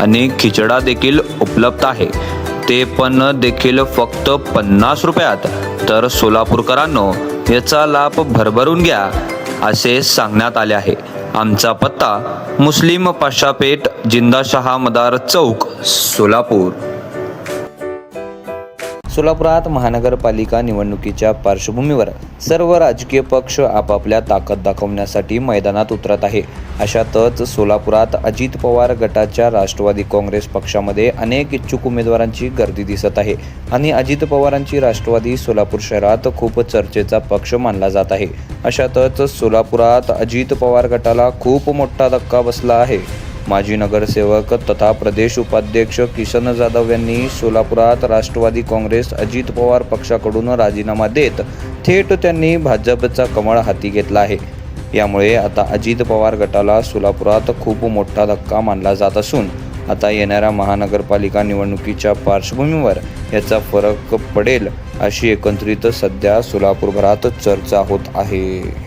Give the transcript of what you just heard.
आणि खिचडा देखील उपलब्ध आहे. ते पण देखील फक्त पन्नास रुपयात. तर सोलापूरकरांनो याचा लाभ भरभरून घ्या असे सांगण्यात आले आहे. आमचा पत्ता मुस्लिम पाशापेठ जिंदाशहा मदार चौक सोलापूर. सोलापुरात महानगरपालिका निवडणुकीच्या पार्श्वभूमीवर सर्व राजकीय पक्ष आपापल्या ताकद दाखवण्यासाठी मैदानात उतरत आहे. अशातच सोलापुरात अजित पवार गटाच्या राष्ट्रवादी काँग्रेस पक्षामध्ये अनेक इच्छुक उमेदवारांची गर्दी दिसत आहे आणि अजित पवारांची राष्ट्रवादी सोलापूर शहरात खूप चर्चेचा पक्ष मानला जात आहे. अशातच सोलापुरात अजित पवार गटाला खूप मोठा धक्का बसला आहे. माजी नगरसेवक तथा प्रदेश उपाध्यक्ष किसन जाधव यांनी सोलापुरात राष्ट्रवादी काँग्रेस अजित पवार पक्षाकडून राजीनामा देत थेट त्यांनी भाजपचा कमळ हाती घेतला आहे. यामुळे आता अजित पवार गटाला सोलापुरात खूप मोठा धक्का मानला जात असून आता येणाऱ्या महानगरपालिका निवडणुकीच्या पार्श्वभूमीवर याचा फरक पडेल अशी एकत्रित सध्या सोलापूरभरात चर्चा होत आहे.